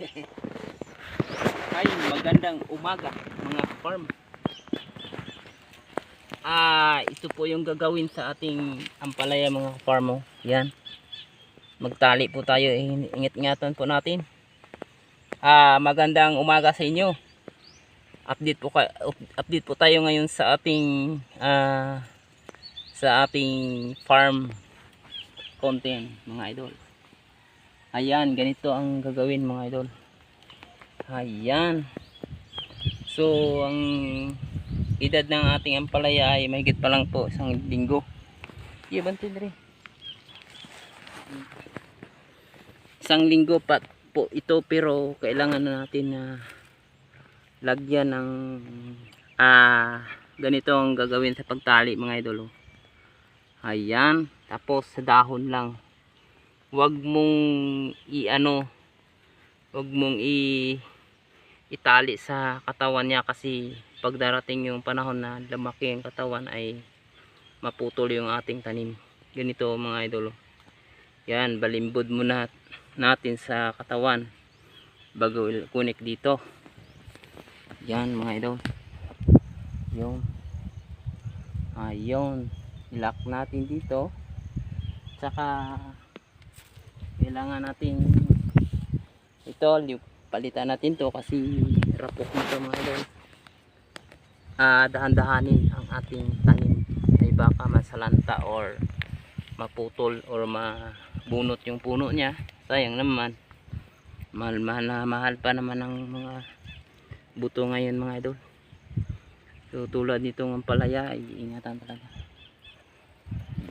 Ay, magandang umaga mga farm. Ah, ito po yung gagawin sa ating ampalaya mga farmo. Yan. Magtali po tayo. Eh, Ingat-ingatan po natin. Ah, magandang umaga sa inyo. Update po ka up- update po tayo ngayon sa ating ah sa ating farm content mga idol. Ayan, ganito ang gagawin mga idol. Ayan. So, ang edad ng ating ampalaya ay mahigit pa lang po isang linggo. Iya, bantin rin. Isang linggo pa po ito pero kailangan na natin na lagyan ng ah ganito ang gagawin sa pagtali mga idol. Ayan. Tapos sa dahon lang. Huwag mong i-ano huwag mong i itali sa katawan niya kasi pag darating yung panahon na lumaki ang katawan ay maputol yung ating tanim. Ganito mga idol. Yan balimbod muna natin sa katawan bago kunik dito. Yan mga idol. Yung ayun. Ilak natin dito. Tsaka kailangan natin. Ito li- palitan natin to kasi rapok nito mga idol ah dahan-dahanin ang ating tanim. Ay baka masalanta or maputol or mabunot yung puno niya. Sayang naman. Mahal mahal na mahal pa naman ang mga buto ngayon mga idol. So tulad nitong ampalaya ay ingatan talaga.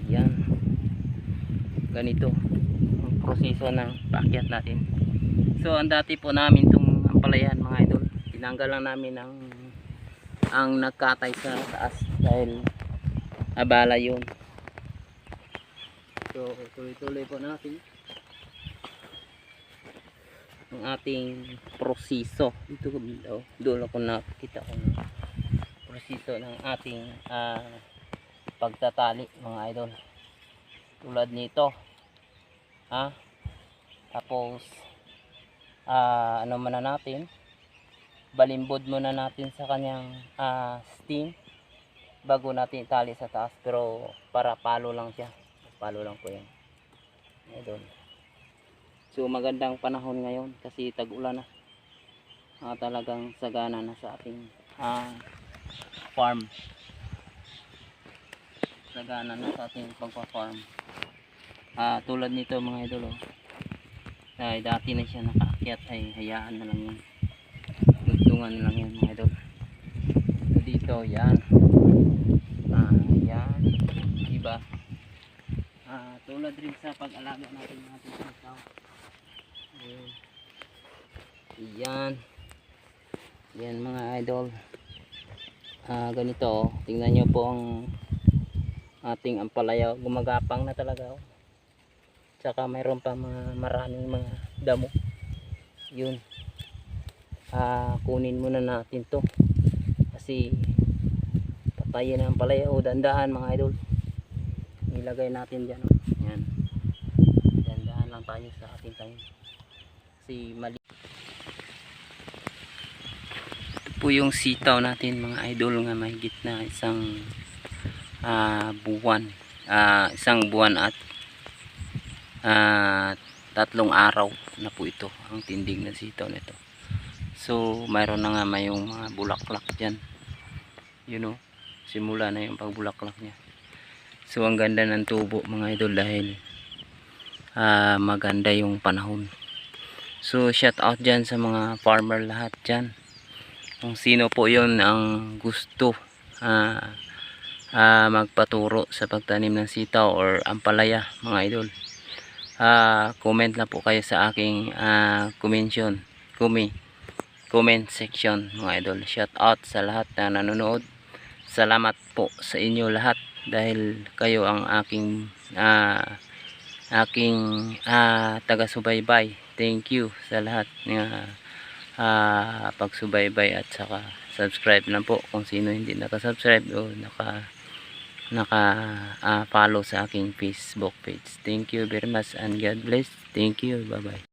Yan ganito proseso ng paakyat natin So ang dati po namin itong ampalayan mga idol. Tinanggal lang namin ang ang nagkatay sa taas dahil abala yun. So tuloy-tuloy po natin ang ating proseso. Ito oh, doon ako nakita ko proseso ng ating ah, pagtatali mga idol. Tulad nito. Ha? Tapos ah ano muna natin balimbod muna natin sa kanyang ah, stem bago natin itali sa taas. Pero para palo lang siya. Palo lang po yan Ayan. so magandang panahon ngayon kasi tag-ulan na. Ah, talagang sagana na sa ating ah, farm. Sagana na sa ating pagpa-farm ah, tulad nito mga idol oh. ay dati na siya nakaakyat. Ay hayaan na lang yun. Dugtungan na lang yun mga idol. So dito yan. Ah yan. Diba? Ah tulad rin sa pag-alaga natin ng ating sitaw Ayun. yan. Yan mga idol. Ah ganito oh. tingnan nyo po ang ating ampalaya. Gumagapang na talaga oh tsaka mayroon pa mga maraming mga damo. Yun. Ah kunin muna natin to. Kasi patayin ang palaya o dandahan mga idol. Ilagay natin dyan oh. yan. Dandahan lang tayo sa ating tayo kasi mali ito po yung sitaw natin mga idol nga mahigit na isang ah, buwan. Ah, isang buwan at ah tatlong araw na po ito. Ang tindig na sitaw nito. So mayroon na nga may yung mga bulaklak dyan. You know simula na yung pagbulaklak niya. So ang ganda ng tubo mga idol dahil ah, maganda yung panahon. So shout out dyan sa mga farmer lahat dyan. Kung sino po yon ang gusto ah, ah, magpaturo sa pagtanim ng sitaw or ampalaya mga idol ah comment na po kayo sa aking ah, comment kumi comment section mga idol. Shout out sa lahat na nanonood. Salamat po sa inyo lahat dahil kayo ang aking ah, aking ah, taga-subaybay. Thank you sa lahat ng ah, pagsubaybay at saka subscribe lang po. Kung sino hindi naka-subscribe o naka naka ah, follow sa aking Facebook page. Thank you very much and God bless. Thank you. Bye bye.